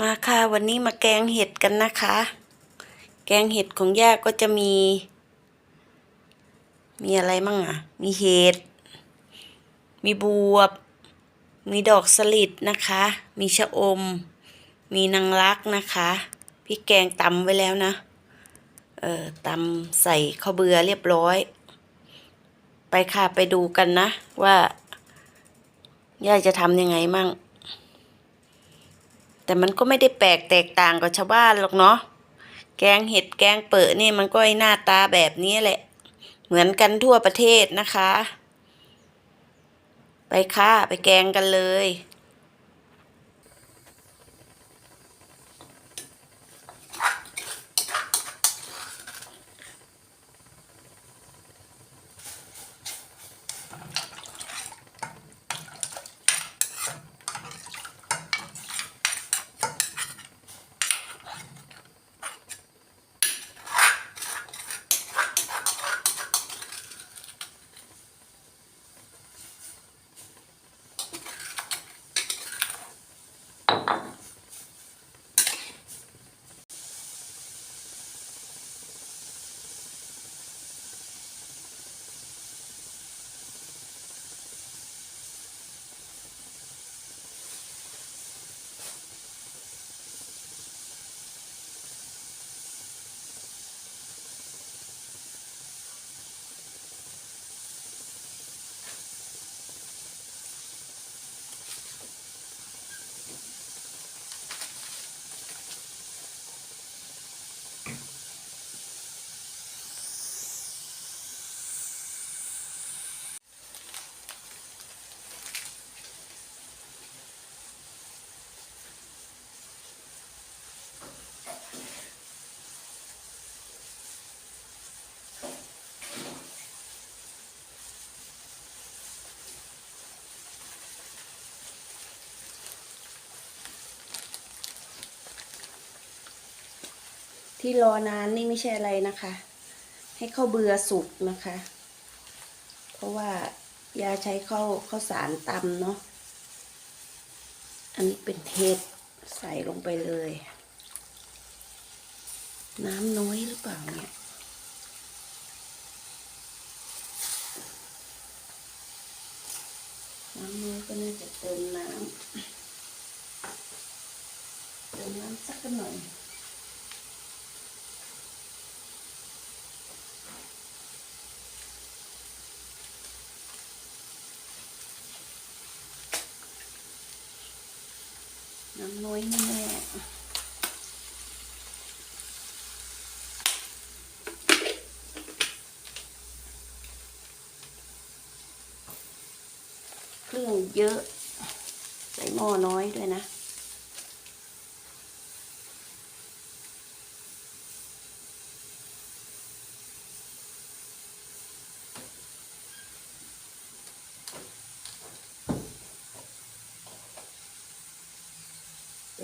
มาค่ะวันนี้มาแกงเห็ดกันนะคะ แกงเห็ดของย่าก็จะมี มีอะไรมั่งอะ มีเห็ด มีบวบ มีดอกสลิดนะคะ มีชะอม มีนางรักนะคะพริกแกงตำไว้แล้วนะ เอ่อตำใส่ข้าวเบือเรียบร้อย ไปค่ะไปดูกันนะว่าย่าจะทำยังไงมั่ง แต่มันก็ไม่ได้แปลกแตกต่างกับชาวบ้านหรอกเนาะ แกงเห็ดแกงเปิดนี่มันก็ไอหน้าตาแบบนี้แหละ เหมือนกันทั่วประเทศนะคะ ไปค่ะ ไปแกงกันเลย ที่รอนานนี่ไม่ใช่อะไรนะคะ ให้ข้าวเบือสุกนะคะ เพราะว่ายาใช้ข้าวข้าวสารตำเนาะอันนี้เป็นเห็ดใส่ลงไปเลย น้ำน้อยหรือเปล่าเนี่ยน้ำน้อยก็น่าจะเติมน้ำเติมน้ำสักหน่อย น้ำน้อยแน่เครื่องเยอะ ใส่หม้อน้อยด้วยนะ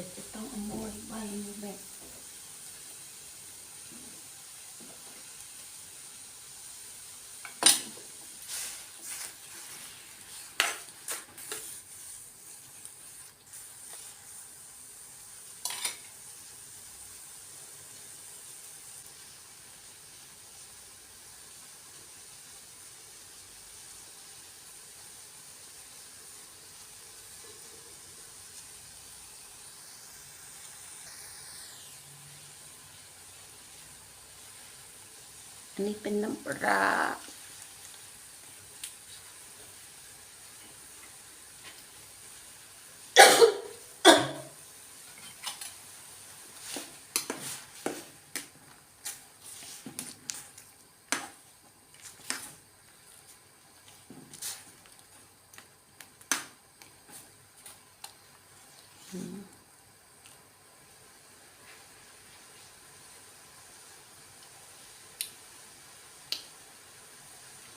เดี๋ยวจะต้ อันนี้เป็นน้ำปลา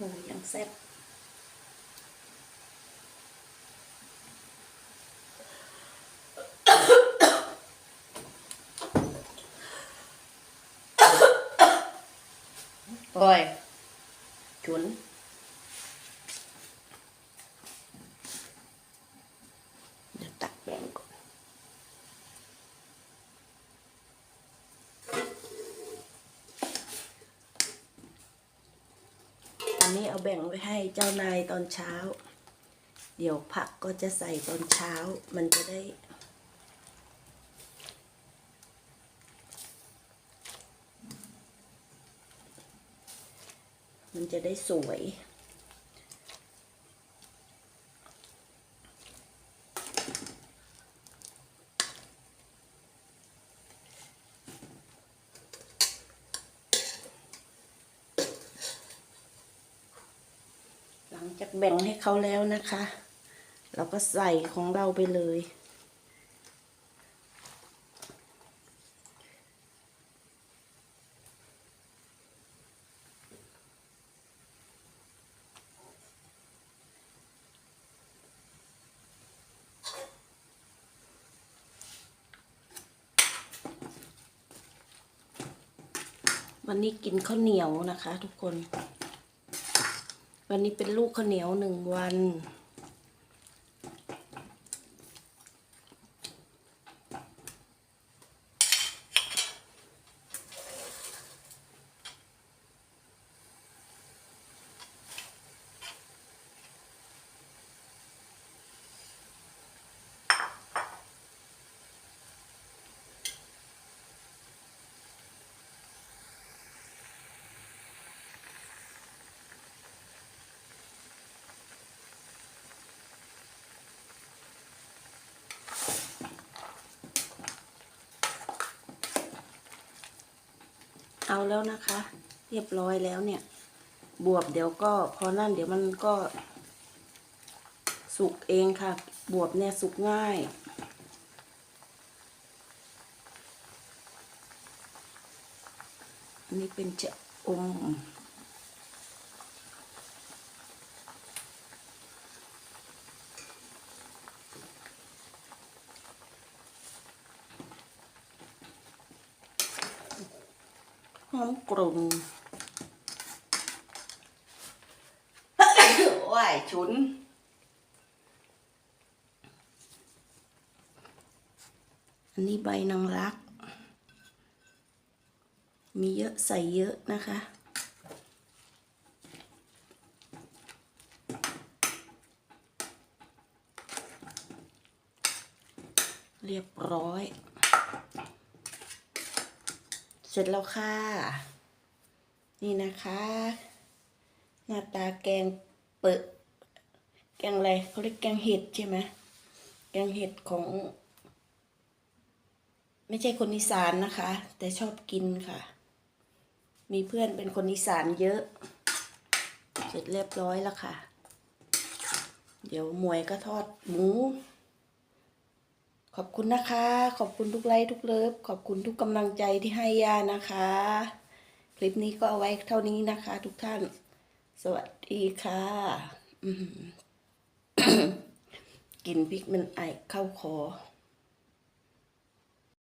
โอ้ยยังแซ่บโอ้ยฉุนเดี๋ยวตักแบ่งก่อน นี้เอาแบ่งไว้ให้เจ้านายตอนเช้า เดี๋ยวผักก็จะใส่ตอนเช้ามันจะได้ มันจะได้สวย จากแบ่งให้เขาแล้วนะคะ เราก็ใส่ของเราไปเลย วันนี้กินข้าวเหนียวนะคะทุกคน วันนี้เป็นลูกข้าวเหนียวหนึ่งวัน แล้วนะคะ เรียบร้อยแล้วเนี่ย บวบเดี๋ยวก็พอนั่นเดี๋ยวมันก็ สุกเองค่ะ บวบเนี่ยสุกง่าย อันนี้เป็นจะอม หอมกลุ่นว้ายฉุนอันนี้ใบนางรัก มีเยอะใส่เยอะนะคะ เรียบร้อย เสร็จแล้วค่ะ นี่นะคะ หน้าตาแกงเปิดแกงอะไรเขาเรียกแกงเห็ดใช่ไหมแกงเห็ดของ ไม่ใช่คนอีสานนะคะ แต่ชอบกินค่ะ มีเพื่อนเป็นคนอีสานเยอะ เสร็จเรียบร้อยแล้วค่ะ เดี๋ยวหมวยก็ทอดหมู ขอบคุณนะคะ ขอบคุณทุกไลค์ทุกเลิฟ ขอบคุณทุกกำลังใจที่ให้ย่านะคะ คลิปนี้ก็เอาไว้เท่านี้นะคะ ทุกท่าน สวัสดีค่ะ กินพริกมันไอเข้าคอ